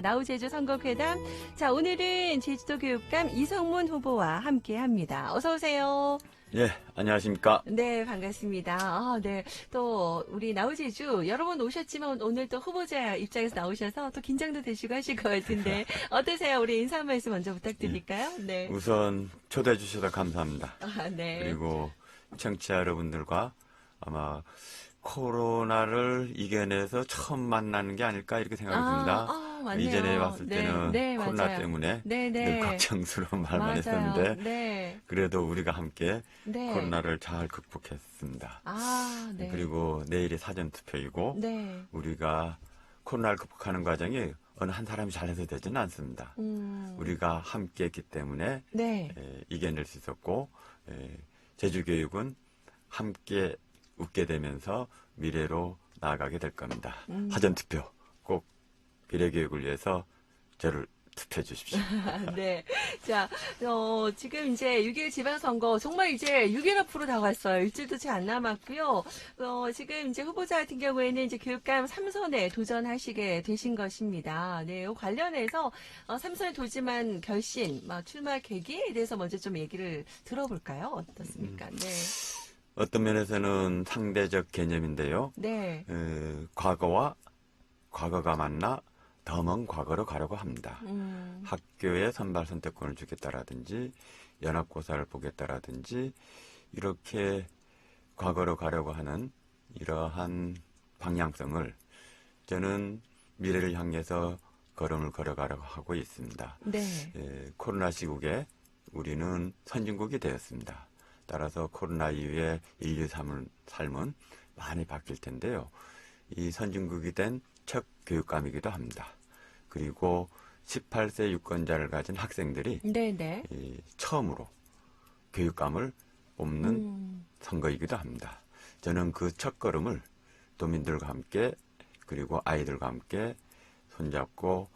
나우제주 선거회담. 자, 오늘은 제주도 교육감 이성문 후보와 함께 합니다. 어서오세요. 예, 안녕하십니까. 네, 반갑습니다. 아, 네. 또, 우리 나우제주, 여러 번 오셨지만 오늘 또 후보자 입장에서 나오셔서 또 긴장도 되시고 하실 것 같은데, 어떠세요? 우리 인사 한 말씀 먼저 부탁드릴까요? 네. 우선 초대해 주셔서 감사합니다. 아, 네. 그리고 청취자 여러분들과 아마 코로나를 이겨내서 처음 만나는 게 아닐까 이렇게 생각이 듭니다. 아, 맞네요. 이전에 왔을 네, 때는 네, 코로나 맞아요. 때문에 네, 네. 늘 걱정스러운 말만. 했었는데 네. 그래도 우리가 함께 네. 코로나를 잘 극복했습니다. 아, 네. 그리고 내일이 사전 투표이고 네. 우리가 코로나를 극복하는 과정이 어느 한 사람이 잘해서 되지는 않습니다. 음. 우리가 함께 했기 때문에 네. 에, 이겨낼 수 있었고 에, 제주교육은 함께 웃게 되면서 미래로 나아가게 될 겁니다. 음. 사전투표 꼭 미래교육을 위해서 저를 투표해 주십시오. 네. 자, 어, 지금 이제 6일 지방선거, 정말 이제 6일 앞으로 다가왔어요. 일주일도 채 안 남았고요. 어, 지금 이제 후보자 같은 경우에는 이제 교육감 3선에 도전하시게 되신 것입니다. 네, 요 관련해서 어, 3선에 도지만 결심, 막 출마 계기에 대해서 먼저 좀 얘기를 들어볼까요? 어떻습니까? 음. 네. 어떤 면에서는 상대적 개념인데요. 네. 에, 과거와 과거가 만나 더 먼 과거로 가려고 합니다. 음, 학교에 선발 선택권을 주겠다라든지 연합고사를 보겠다라든지 이렇게 과거로 가려고 하는 이러한 방향성을 저는 미래를 향해서 걸음을 걸어가려고 하고 있습니다. 네. 예, 코로나 시국에 우리는 선진국이 되었습니다. 따라서 코로나 이후에 인류 삶은, 삶은 많이 바뀔 텐데요. 이 선진국이 된 첫 교육감이기도 합니다. 그리고 18세 유권자를 가진 학생들이 네네. 이 처음으로 교육감을 뽑는 음, 선거이기도 합니다. 저는 그 첫걸음을 도민들과 함께 그리고 아이들과 함께 손잡고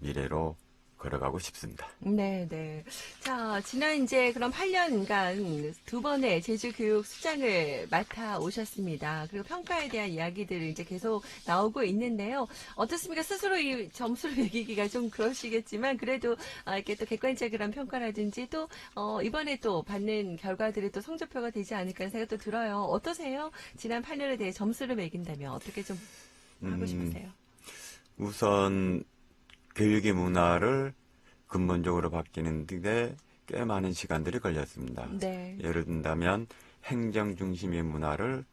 미래로 걸어가고 싶습니다. 네, 네. 자, 지난 이제 그럼 8년간 두 번의 제주 교육 수장을 맡아 오셨습니다. 그리고 평가에 대한 이야기들을 이제 계속 나오고 있는데요. 어떻습니까? 스스로 이 점수를 매기기가 좀 그러시겠지만 그래도 아, 이렇게 또 객관적인 평가라든지 또 어, 이번에 또 받는 결과들이 또 성적표가 되지 않을까 생각도 들어요. 어떠세요? 지난 8년에 대해 점수를 매긴다면 어떻게 좀 하고 음, 싶으세요? 우선 교육의 문화를 근본적으로 바뀌는 데 꽤 많은 시간들이 걸렸습니다. 네. 예를 든다면 행정 중심의 문화를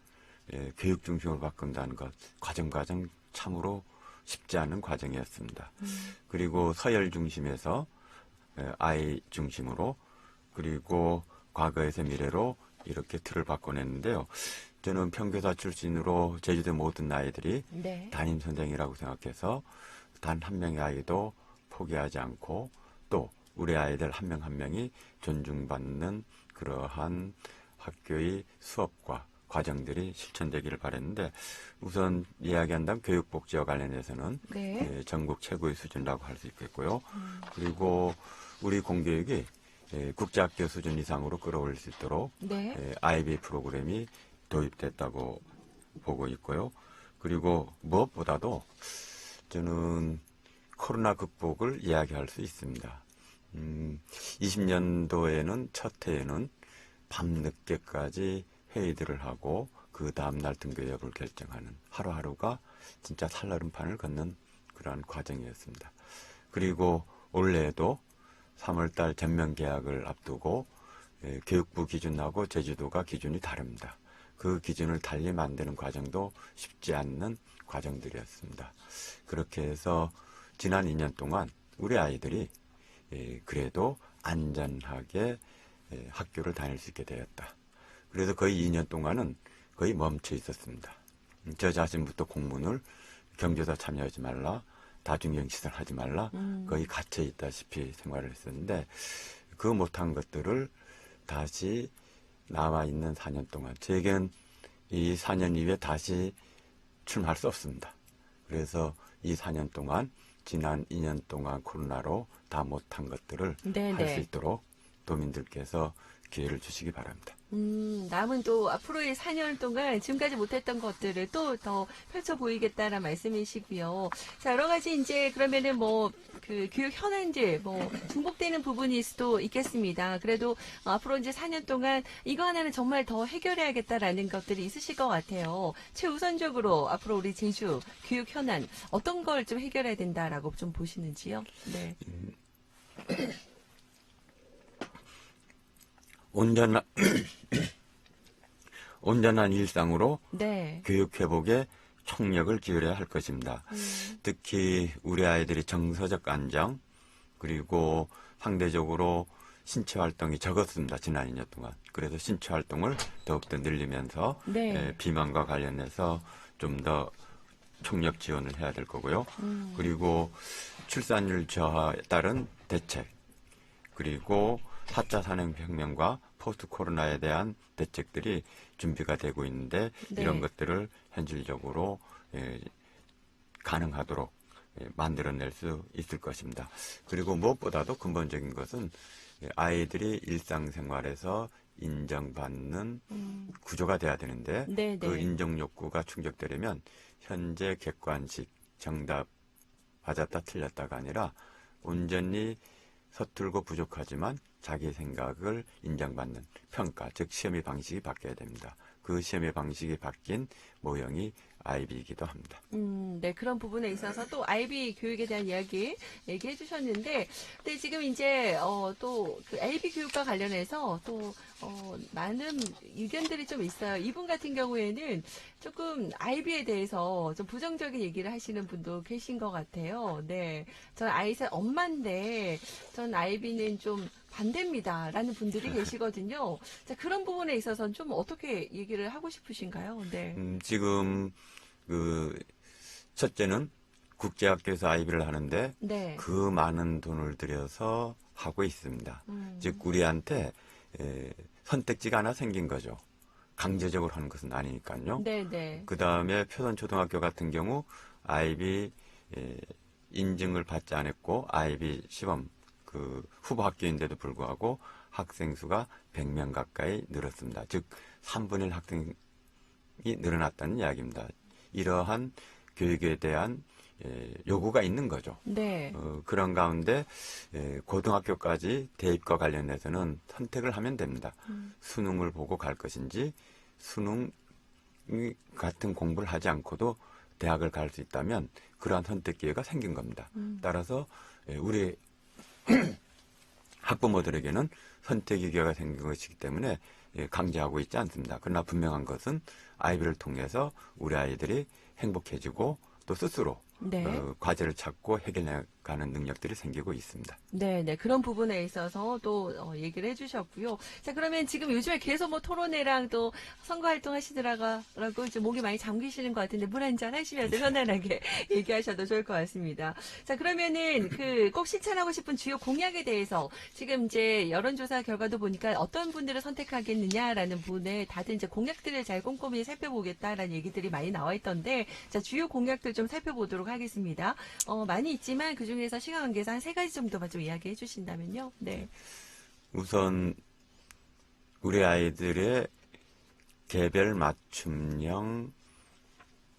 예, 교육 중심으로 바꾼다는 것 과정 과정 참으로 쉽지 않은 과정이었습니다. 음, 그리고 서열 중심에서 예, 아이 중심으로 그리고 과거에서 미래로 이렇게 틀을 바꿔냈는데요. 저는 평교사 출신으로 제주도 모든 아이들이 네. 담임 선생이라고 생각해서 단 한 명의 아이도 포기하지 않고 또 우리 아이들 한명한 명이 존중받는 그러한 학교의 수업과 과정들이 실천되기를 바랬는데 우선 이야기한다면 교육복지와 관련해서는 네. 예, 전국 최고의 수준이라고 할 수 있겠고요. 음, 그리고 우리 공교육이 예, 국제학교 수준 이상으로 끌어올릴 수 있도록 네. 예, IB 프로그램이 도입됐다고 보고 있고요. 그리고 무엇보다도 저는 코로나 극복을 이야기할 수 있습니다. 음, 20년도에는 첫 해에는 밤늦게까지 회의들을 하고 그 다음날 등교 여부를 결정하는 하루하루가 진짜 살얼음판을 걷는 그러한 과정이었습니다. 그리고 올해에도 3월달 전면 계약을 앞두고 예, 교육부 기준하고 제주도가 기준이 다릅니다. 그 기준을 달리 만드는 과정도 쉽지 않는 과정들이었습니다. 그렇게 해서 지난 2년 동안 우리 아이들이 예, 그래도 안전하게 예, 학교를 다닐 수 있게 되었다. 그래서 거의 2년 동안은 거의 멈춰 있었습니다. 음, 저 자신부터 공문을 경조사 참여하지 말라, 다중경시설 하지 말라, 음. 거의 갇혀 있다시피 생활을 했었는데 그 못한 것들을 다시 남아 있는 4년 동안 제게는 이 4년 이후에 다시 출마할 수 없습니다. 그래서 이 4년 동안 지난 2년 동안 코로나로 다 못한 것들을 네, 할수 네. 있도록 도민들께서 기회를 주시기 바랍니다. 음, 남은 또 앞으로의 4년 동안 지금까지 못했던 것들을 또 더 펼쳐 보이겠다는 말씀이시고요. 자, 여러 가지 이제 그러면은 뭐 그 교육 현안들 뭐 중복되는 부분일 수도 있겠습니다. 그래도 어, 앞으로 이제 4년 동안 이거 하나는 정말 더 해결해야겠다라는 것들이 있으실 것 같아요. 최우선적으로 앞으로 우리 제주 교육 현안 어떤 걸 좀 해결해야 된다라고 좀 보시는지요? 네. 온전한 온전한 일상으로 네. 교육 회복에 총력을 기울여야 할 것입니다. 음, 특히 우리 아이들이 정서적 안정 그리고 상대적으로 신체 활동이 적었습니다. 지난 2년 동안. 그래서 신체 활동을 더욱더 늘리면서 네. 에, 비만과 관련해서 좀 더 총력 지원을 해야 될 거고요. 음. 그리고 출산율 저하에 따른 대책 그리고 4차 산업혁명과 포스트 코로나에 대한 대책들이 준비가 되고 있는데 네. 이런 것들을 현실적으로 예, 가능하도록 예, 만들어낼 수 있을 것입니다. 그리고 무엇보다도 근본적인 것은 예, 아이들이 일상생활에서 인정받는 음. 구조가 돼야 되는데 네, 그 네. 인정 욕구가 충족되려면 현재 객관식 정답 맞았다 틀렸다가 아니라 온전히 서툴고 부족하지만 자기 생각을 인정받는 평가, 즉 시험의 방식이 바뀌어야 됩니다. 그 시험의 방식이 바뀐 모형이 아이비이기도 합니다. 음, 네, 그런 부분에 있어서 또 아이비 교육에 대한 이야기 얘기해 주셨는데, 근데 지금 이제, 어, 또, 그 아이비 교육과 관련해서 또, 어, 많은 의견들이 좀 있어요. 이분 같은 경우에는 조금 아이비에 대해서 좀 부정적인 얘기를 하시는 분도 계신 것 같아요. 네. 전 아이셋 엄마인데, 전 아이비는 좀 반대입니다. 라는 분들이 계시거든요. 자, 그런 부분에 있어서는 좀 어떻게 얘기를 하고 싶으신가요? 네. 음, 지금 그 첫째는 국제학교에서 아이비를 하는데 네. 그 많은 돈을 들여서 하고 있습니다. 음. 즉 우리한테 에, 선택지가 하나 생긴 거죠. 강제적으로 하는 것은 아니니까요. 네네. 그 다음에 표선초등학교 같은 경우 아이비 에, 인증을 받지 않았고 아이비 시범 그 후보 학교인데도 불구하고 학생 수가 100명 가까이 늘었습니다. 즉 3분의 1 학생이 늘어났다는 이야기입니다. 이러한 교육에 대한 에, 요구가 있는 거죠. 네. 어, 그런 가운데 에, 고등학교까지 대입과 관련해서는 선택을 하면 됩니다. 음. 수능을 보고 갈 것인지 수능 같은 공부를 하지 않고도 대학을 갈 수 있다면 그러한 선택 기회가 생긴 겁니다. 음. 따라서 에, 우리 학부모들에게는 선택 기회가 생긴 것이기 때문에 예, 강제하고 있지 않습니다. 그러나 분명한 것은 아이비를 통해서 우리 아이들이 행복해지고 또 스스로 네. 어, 과제를 찾고 해결해 가는 능력들이 생기고 있습니다. 네, 네. 그런 부분에 있어서 또 어, 얘기를 해주셨고요. 자, 그러면 지금 요즘에 계속 뭐 토론회랑 또 선거 활동 하시더라고 이제 목이 많이 잠기시는 것 같은데 물 한 잔 하시면서 편안하게 얘기하셔도 좋을 것 같습니다. 자, 그러면은 그 꼭 실천하고 싶은 주요 공약에 대해서 지금 이제 여론조사 결과도 보니까 어떤 분들을 선택하겠느냐라는 분에 다들 이제 공약들을 잘 꼼꼼히 살펴보겠다라는 얘기들이 많이 나와 있던데 자, 주요 공약들 좀 살펴보도록 하겠습니다. 어, 많이 있지만 그중 에서 시간 관계상 한세 가지 정도만 좀 이야기해 주신다면요. 네. 우선 우리 아이들의 개별 맞춤형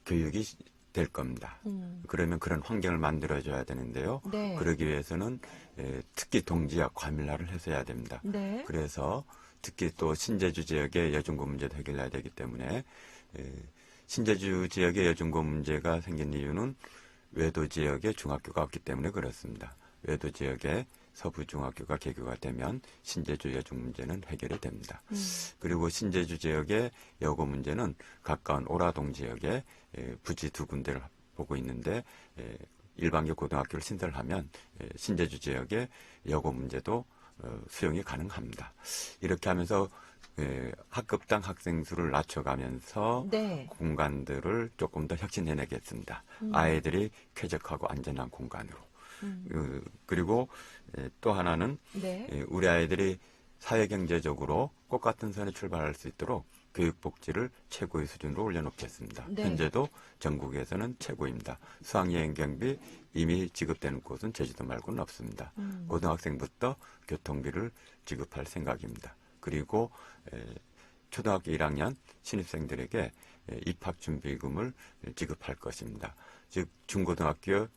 교육이 될 겁니다. 음. 그러면 그런 환경을 만들어줘야 되는데요. 네. 그러기 위해서는 에, 특히 동지학 과밀화를 해서해야 됩니다. 네. 그래서 특히 또 신제주 지역의 여중고 문제도 해결해야 되기 때문에 에, 신제주 지역의 여중고 문제가 생긴 이유는 외도 지역에 중학교가 없기 때문에 그렇습니다. 외도 지역에 서부 중학교가 개교가 되면 신제주 여중 문제는 해결이 됩니다. 음. 그리고 신제주 지역의 여고 문제는 가까운 오라동 지역에 에, 부지 두 군데를 보고 있는데 에, 일반계 고등학교를 신설을 하면 에, 신제주 지역의 여고 문제도 어, 수용이 가능합니다. 이렇게 하면서 에, 학급당 학생 수를 낮춰가면서 네. 공간들을 조금 더 혁신해내겠습니다. 음. 아이들이 쾌적하고 안전한 공간으로. 음. 그, 그리고 에, 또 하나는 네. 예, 우리 아이들이 사회경제적으로 꽃 같은 선에 출발할 수 있도록 교육복지를 최고의 수준으로 올려놓겠습니다. 네. 현재도 전국에서는 최고입니다. 수학여행 경비 이미 지급되는 곳은 제주도 말고는 없습니다. 음. 고등학생부터 교통비를 지급할 생각입니다. 그리고 에, 초등학교 1학년 신입생들에게 예, 입학 준비금을 지급할 것입니다. 즉 중고등학교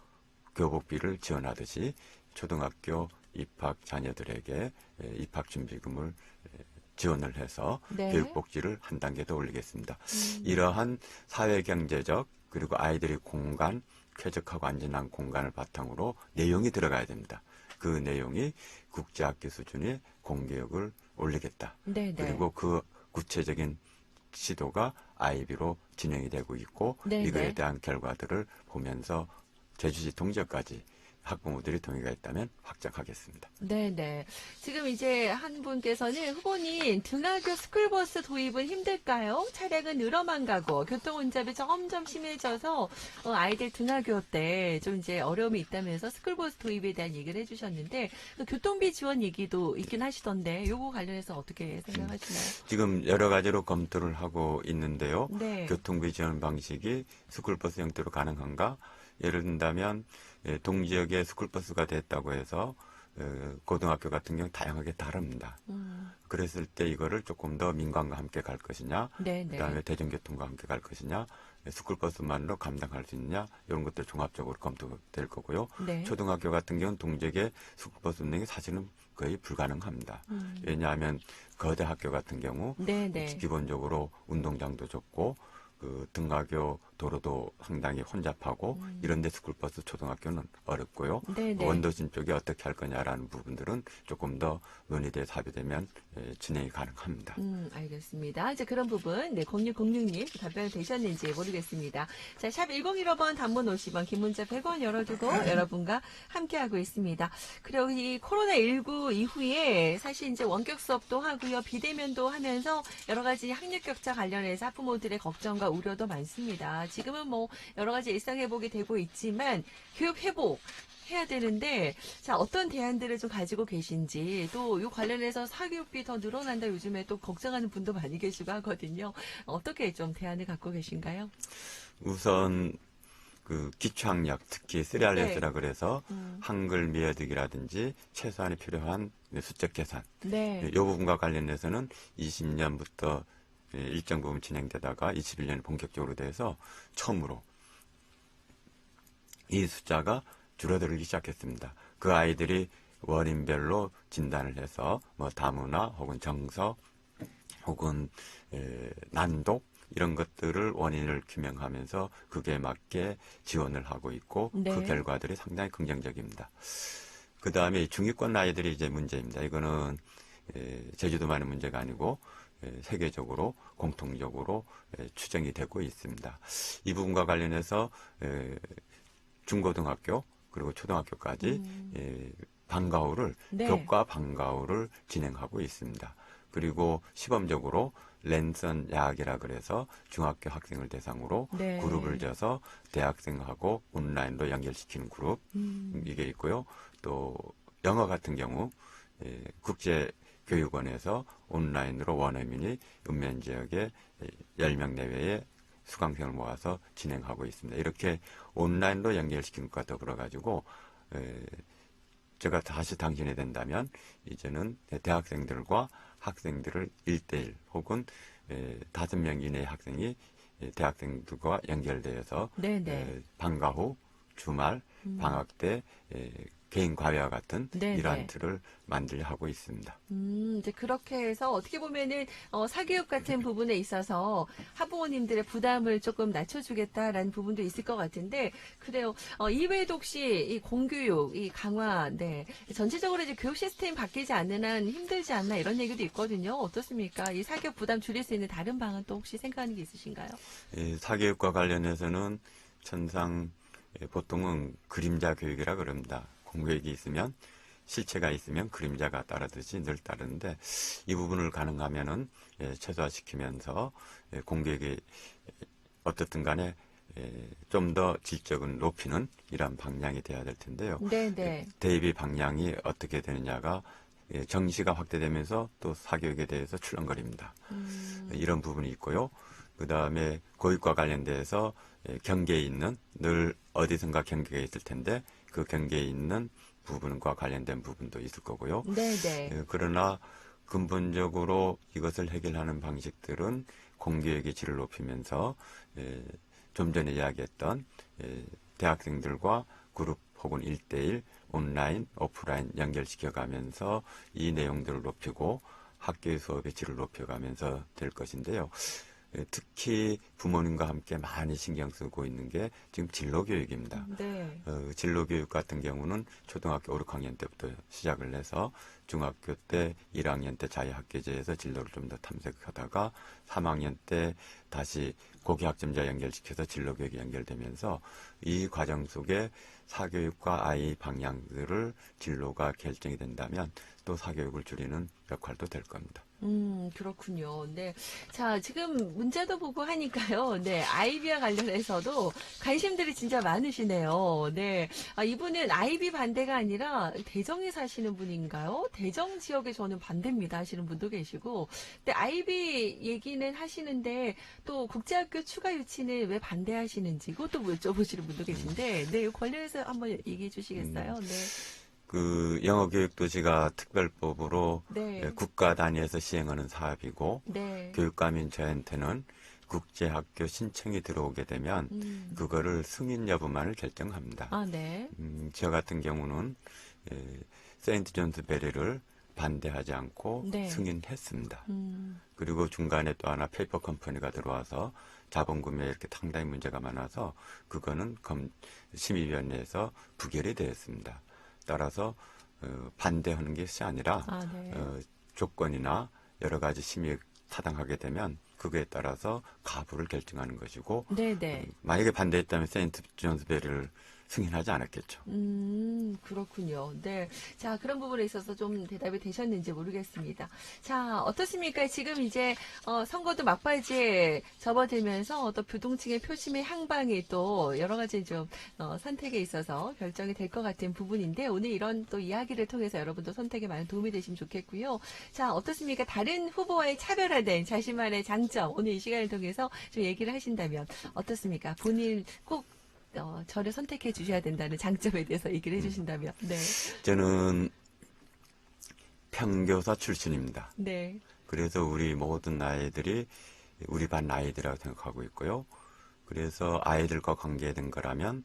교복비를 지원하듯이 초등학교 입학 자녀들에게 예, 입학 준비금을 예, 지원을 해서 네. 교육복지를 한 단계 더 올리겠습니다. 음. 이러한 사회경제적 그리고 아이들이 공간 쾌적하고 안전한 공간을 바탕으로 내용이 들어가야 됩니다. 그 내용이 국제학교 수준의 공교육을 올리겠다. 네네. 그리고 그 구체적인 시도가 아이비로 진행이 되고 있고 네네. 이거에 대한 결과들을 보면서 제주시 동지역까지 학부모들이 동의가 있다면 확장하겠습니다. 네네. 지금 이제 한 분께서는 후보님 등하교 스쿨버스 도입은 힘들까요? 차량은 늘어만 가고 교통 혼잡이 점점 심해져서 어, 아이들 등하교 때 좀 이제 어려움이 있다면서 스쿨버스 도입에 대한 얘기를 해주셨는데 그 교통비 지원 얘기도 있긴 하시던데 요거 관련해서 어떻게 생각하시나요? 지금 여러 가지로 검토를 하고 있는데요. 네. 교통비 지원 방식이 스쿨버스 형태로 가능한가? 예를 든다면 예, 동지역에 스쿨버스가 됐다고 해서 어, 고등학교 같은 경우 다양하게 다릅니다. 음, 그랬을 때 이거를 조금 더 민관과 함께 갈 것이냐, 네네. 그다음에 대중교통과 함께 갈 것이냐, 예, 스쿨버스만으로 감당할 수 있느냐 이런 것들 종합적으로 검토될 거고요. 네. 초등학교 같은 경우는 동지역에 스쿨버스 운행이 사실은 거의 불가능합니다. 음, 왜냐하면 거대 학교 같은 경우 네네. 기본적으로 운동장도 좁고 그 등하교 도로도 상당히 혼잡하고 음. 이런데 스쿨버스 초등학교는 어렵고요. 네네. 원도심 쪽에 어떻게 할 거냐라는 부분들은 조금 더 논의돼 사비되면 예, 진행이 가능합니다. 음, 알겠습니다. 이제 그런 부분, 네, 0606님 답변 되셨는지 모르겠습니다. 자, 샵 1015번 단문 50원, 긴 문자 100원 열어두고 여러분과 함께하고 있습니다. 그리고 이 코로나19 이후에 사실 이제 원격 수업도 하고요, 비대면도 하면서 여러 가지 학력 격차 관련해서 학부모들의 걱정과 우려도 많습니다. 지금은 뭐 여러 가지 일상 회복이 되고 있지만 교육 회복, 해야 되는데 자 어떤 대안들을 좀 가지고 계신지 또 이 관련해서 사교육비 더 늘어난다 요즘에 또 걱정하는 분도 많이 계시고 하거든요. 어떻게 좀 대안을 갖고 계신가요? 우선 그 기초학력 특히 3RS라 그래서 음, 한글 미어득이라든지 최소한이 필요한 수적 계산 네. 이 부분과 관련해서는 20년부터 일정 부분 진행되다가 21년에 본격적으로 돼서 처음으로 이 숫자가 줄어들기 시작했습니다. 그 아이들이 원인별로 진단을 해서 뭐 다문화 혹은 정서 혹은 에, 난독 이런 것들을 원인을 규명하면서 그게 맞게 지원을 하고 있고 네. 그 결과들이 상당히 긍정적입니다. 그 다음에 중위권 아이들이 이제 문제입니다. 이거는 에, 제주도만의 문제가 아니고 에, 세계적으로 공통적으로 에, 추정이 되고 있습니다. 이 부분과 관련해서 에, 중고등학교 그리고 초등학교까지 음. 에, 방과후를 네. 교과 방과후를 진행하고 있습니다. 그리고 시범적으로 랜선 야학이라 그래서 중학교 학생을 대상으로 네. 그룹을 져서 대학생하고 온라인으로 연결시키는 그룹 음, 이게 있고요. 또 영어 같은 경우 예, 국제 교육원에서 온라인으로 원어민이 읍면 지역에 10명 내외의 수강생을 모아서 진행하고 있습니다. 이렇게 온라인으로 연결시킨 것과 더불어 가지고 제가 다시 당신이 된다면 이제는 대학생들과 학생들을 1대1 혹은 다섯 명 이내의 학생이 예, 대학생들과 연결되어서 네네. 에, 방과 후 주말 음. 방학 때 에, 개인 과외와 같은 네네. 이러한 틀을 만들려 하고 있습니다. 음, 이제 그렇게 해서 어떻게 보면은 어, 사교육 같은 부분에 있어서 학부모님들의 부담을 조금 낮춰주겠다라는 부분도 있을 것 같은데 그래요. 어, 이외에도 혹시 이 공교육, 이 강화, 네 전체적으로 이제 교육 시스템 바뀌지 않는 한 힘들지 않나 이런 얘기도 있거든요. 어떻습니까? 이 사교육 부담 줄일 수 있는 다른 방안 또 혹시 생각하는 게 있으신가요? 이 사교육과 관련해서는 천상 예, 보통은 그림자 교육이라 그럽니다. 공교육이 있으면 실체가 있으면 그림자가 따르듯이 늘 따르는데 이 부분을 가능하면은 예, 최소화시키면서 예, 공교육이 어떻든 간에 좀더 질적은 높이는 이러한 방향이 돼야 될 텐데요. 네네. 대입의 방향이 어떻게 되느냐가 예, 정시가 확대되면서 또 사교육에 대해서 출렁거립니다. 음, 이런 부분이 있고요. 그 다음에 고육과 관련돼서 예, 경계에 있는 늘 어디선가 경계가 있을 텐데 그 경계에 있는 부분과 관련된 부분도 있을 거고요. 네네. 예, 그러나 근본적으로 이것을 해결하는 방식들은 공교육의 질을 높이면서 예, 좀 전에 이야기했던 예, 대학생들과 그룹 혹은 1대1 온라인, 오프라인 연결시켜 가면서 이 내용들을 높이고 학교의 수업의 질을 높여가면서 될 것인데요. 예, 특히 부모님과 함께 많이 신경 쓰고 있는 게 지금 진로 교육입니다. 네. 어, 진로 교육 같은 경우는 초등학교 5, 6학년 때부터 시작을 해서 중학교 때 1학년 때 자유학계제에서 진로를 좀 더 탐색하다가 3학년 때 다시 고교학점자 연결시켜서 진로 교육이 연결되면서 이 과정 속에 사교육과 아이 방향들을 진로가 결정이 된다면 또 사교육을 줄이는 역할도 될 겁니다. 음, 그렇군요. 네. 자, 지금 문자도 보고 하니까요. 네. 아이비와 관련해서도 관심들이 진짜 많으시네요. 네. 아, 이분은 아이비 반대가 아니라 대정에 사시는 분인가요? 대정 지역에 저는 반대입니다 하시는 분도 계시고. 근데 아이비 얘기는 하시는데 또 국제학교 추가 유치는 왜 반대하시는지 그것도 여쭤보시는 분도 계신데, 네. 이 관련해서 한번 얘기해 주시겠어요? 네. 그 영어 교육도시가 특별법으로 네. 예, 국가 단위에서 시행하는 사업이고 네. 교육감인 저한테는 국제학교 신청이 들어오게 되면 음. 그거를 승인 여부만을 결정합니다. 아, 네. 음, 저 같은 경우는 예, 세인트 존스 베리를 반대하지 않고 네. 승인했습니다. 음. 그리고 중간에 또 하나 페이퍼 컴퍼니가 들어와서 자본금에 이렇게 상당히 문제가 많아서 그거는 검, 심의위원회에서 부결이 되었습니다. 따라서 어, 반대하는 것이 아니라 아, 네. 어, 조건이나 여러 가지 심의에 타당하게 되면 그거에 따라서 가부를 결정하는 것이고 네네. 만약에 반대했다면 세인트 존스 베리를 승인하지 않았겠죠. 음, 그렇군요. 네. 자, 그런 부분에 있어서 좀 대답이 되셨는지 모르겠습니다. 자, 어떻습니까? 지금 이제, 어, 선거도 막바지에 접어들면서 또 부동층의 표심의 향방이 또 여러 가지 좀, 어, 선택에 있어서 결정이 될 것 같은 부분인데, 오늘 이런 또 이야기를 통해서 여러분도 선택에 많은 도움이 되시면 좋겠고요. 자, 어떻습니까? 다른 후보와의 차별화된 자신만의 장점, 오늘 이 시간을 통해서 좀 얘기를 하신다면, 어떻습니까? 본인 꼭 어, 저를 선택해 주셔야 된다는 장점에 대해서 얘기를 해주신다면, 네, 저는 평교사 출신입니다. 네, 그래서 우리 모든 아이들이 우리 반 아이들이라고 생각하고 있고요. 그래서 아이들과 관계된 거라면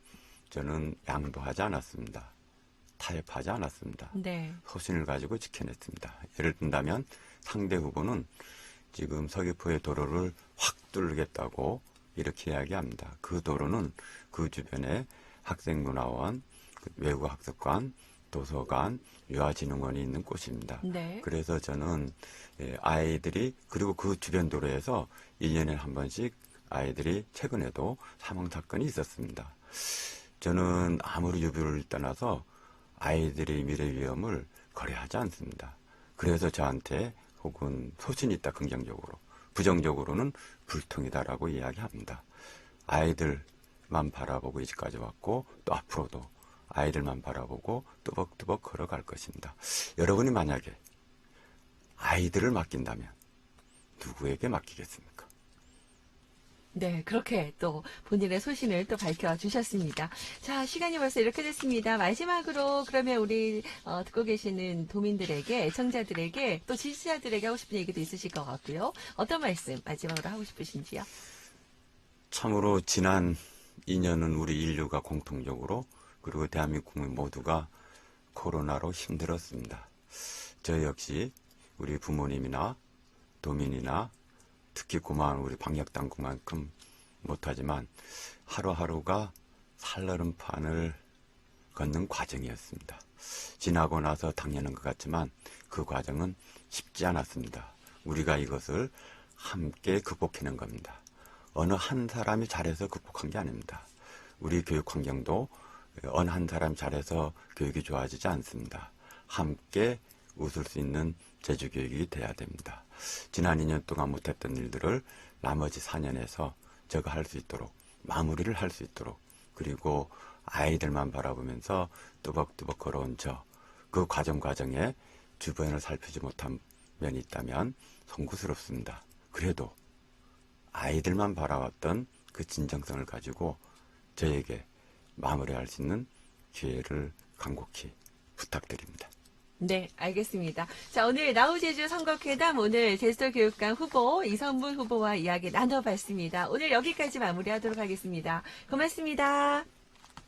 저는 양보하지 않았습니다. 타협하지 않았습니다. 네, 소신을 가지고 지켜냈습니다. 예를 든다면 상대 후보는 지금 서귀포의 도로를 확 뚫겠다고 이렇게 이야기합니다. 그 도로는 그 주변에 학생문화원, 그 외국학습관, 도서관, 유아진흥원이 있는 곳입니다. 네, 그래서 저는 예, 아이들이 그리고 그 주변 도로에서 1년에 한 번씩 아이들이 최근에도 사망 사건이 있었습니다. 저는 아무리 유비를 떠나서 아이들의 미래 위험을 거래하지 않습니다. 그래서 저한테 혹은 소신이 있다 긍정적으로 부정적으로는 불통이다라고 이야기합니다. 아이들만 바라보고 이제까지 왔고 또 앞으로도 아이들만 바라보고 뚜벅뚜벅 걸어갈 것입니다. 여러분이 만약에 아이들을 맡긴다면 누구에게 맡기겠습니까? 네, 그렇게 또 본인의 소신을 또 밝혀주셨습니다. 자, 시간이 벌써 이렇게 됐습니다. 마지막으로 그러면 우리 어, 듣고 계시는 도민들에게, 애청자들에게, 또 지지자들에게 하고 싶은 얘기도 있으실 것 같고요. 어떤 말씀 마지막으로 하고 싶으신지요? 참으로 지난 2년은 우리 인류가 공통적으로 그리고 대한민국 국민 모두가 코로나로 힘들었습니다. 저 역시 우리 부모님이나 도민이나 특히 고마운 우리 방역당국만큼 못하지만 하루하루가 살얼음판을 걷는 과정이었습니다. 지나고 나서 당연한 것 같지만 그 과정은 쉽지 않았습니다. 우리가 이것을 함께 극복해낸 겁니다. 어느 한 사람이 잘해서 극복한 게 아닙니다. 우리 교육 환경도 어느 한 사람이 잘해서 교육이 좋아지지 않습니다. 함께 웃을 수 있는 제주 교육이 돼야 됩니다. 지난 2년 동안 못했던 일들을 나머지 4년에서 제가 할 수 있도록 마무리를 할 수 있도록 그리고 아이들만 바라보면서 뚜벅뚜벅 걸어온 저 그 과정 과정에 주변을 살피지 못한 면이 있다면 송구스럽습니다. 그래도 아이들만 바라왔던 그 진정성을 가지고 저에게 마무리할 수 있는 기회를 간곡히 부탁드립니다. 네, 알겠습니다. 자, 오늘 나우제주 선거회담 오늘 제스터 교육감 후보 이선분 후보와 이야기 나눠봤습니다. 오늘 여기까지 마무리하도록 하겠습니다. 고맙습니다.